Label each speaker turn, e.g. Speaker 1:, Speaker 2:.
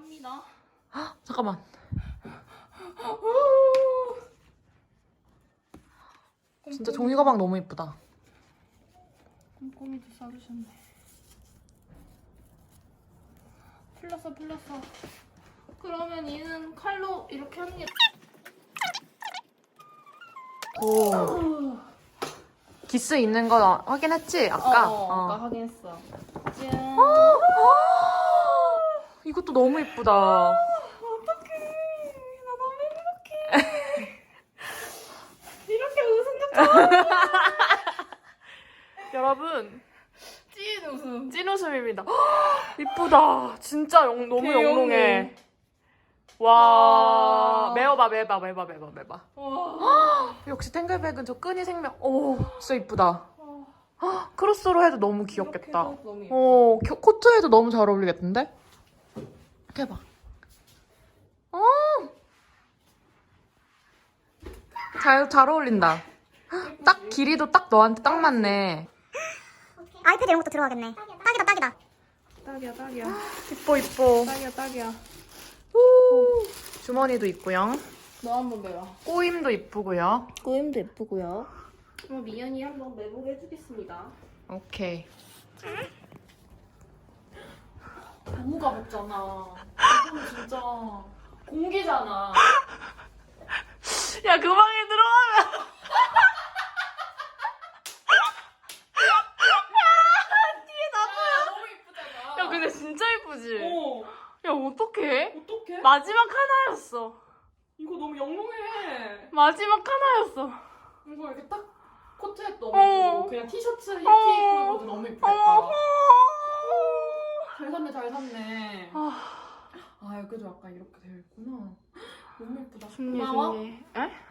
Speaker 1: 갑니다.
Speaker 2: 잠깐만. 진짜 종이 가방 너무 이쁘다.
Speaker 1: 꼼꼼히도 싸주셨네. 풀렸어, 풀렸어. 그러면 얘는 칼로 이렇게 하는 게.
Speaker 2: 오. 기스 있는 거 확인했지? 아까?
Speaker 1: 어,
Speaker 2: 어.
Speaker 1: 아까 확인했어. 짠.
Speaker 2: 이것도 너무 이쁘다.
Speaker 1: 어떡해. 나 너무 행복해. 이렇게 웃음
Speaker 2: 여러분,
Speaker 1: 찐 웃음.
Speaker 2: 찐 웃음입니다. 이쁘다. 진짜 영- 너무
Speaker 1: 대영롱.
Speaker 2: 영롱해. 와,
Speaker 1: 와.
Speaker 2: 매워봐, 매봐, 매봐, 매봐, 매봐.
Speaker 1: 와.
Speaker 2: 역시 탱글백은 저 끈이 생명. 오, 진짜 이쁘다.
Speaker 1: 와.
Speaker 2: 크로스로 해도 너무 귀엽겠다.
Speaker 1: 너무.
Speaker 2: 어, 겨- 코트에도 너무 잘 어울리겠는데? 대박. 어! 잘, 잘 어울린다. 딱 길이도 딱 너한테 딱 맞네.
Speaker 3: 아이패드 이런 것도 들어가겠네. 딱이다, 딱이다.
Speaker 1: 딱이야, 딱이야.
Speaker 2: 이뻐, 이뻐.
Speaker 1: 딱이야, 딱이야.
Speaker 2: 오, 주머니도 있고요.
Speaker 1: 너 한번 매봐.
Speaker 2: 꼬임도 이쁘고요.
Speaker 1: 꼬임도 예쁘고요. 그럼 미연이 한번 매보게 해주겠습니다.
Speaker 2: 오케이.
Speaker 1: 너무 가볍잖아. 이거는 진짜 공기잖아.
Speaker 2: 야, 그 방에 들어가면.
Speaker 1: 아, 너무 예쁘잖아.
Speaker 2: 야, 근데 진짜 이쁘지?
Speaker 1: 어,
Speaker 2: 야, 어떡해?
Speaker 1: 어떡해?
Speaker 2: 마지막 하나였어.
Speaker 1: 이거 너무 영롱해.
Speaker 2: 마지막 하나였어.
Speaker 1: 이거 이렇게 딱 코트에 너무
Speaker 2: 어.
Speaker 1: 그냥 티셔츠. 입고 입어도 너무 예쁘겠다.
Speaker 2: 어머.
Speaker 1: 잘 샀네.
Speaker 2: 아,
Speaker 1: 아, 여기도 약간 이렇게 되어 있구나. 너무 예쁘다.
Speaker 2: 승리,
Speaker 1: 고마워.
Speaker 2: 승리. 에?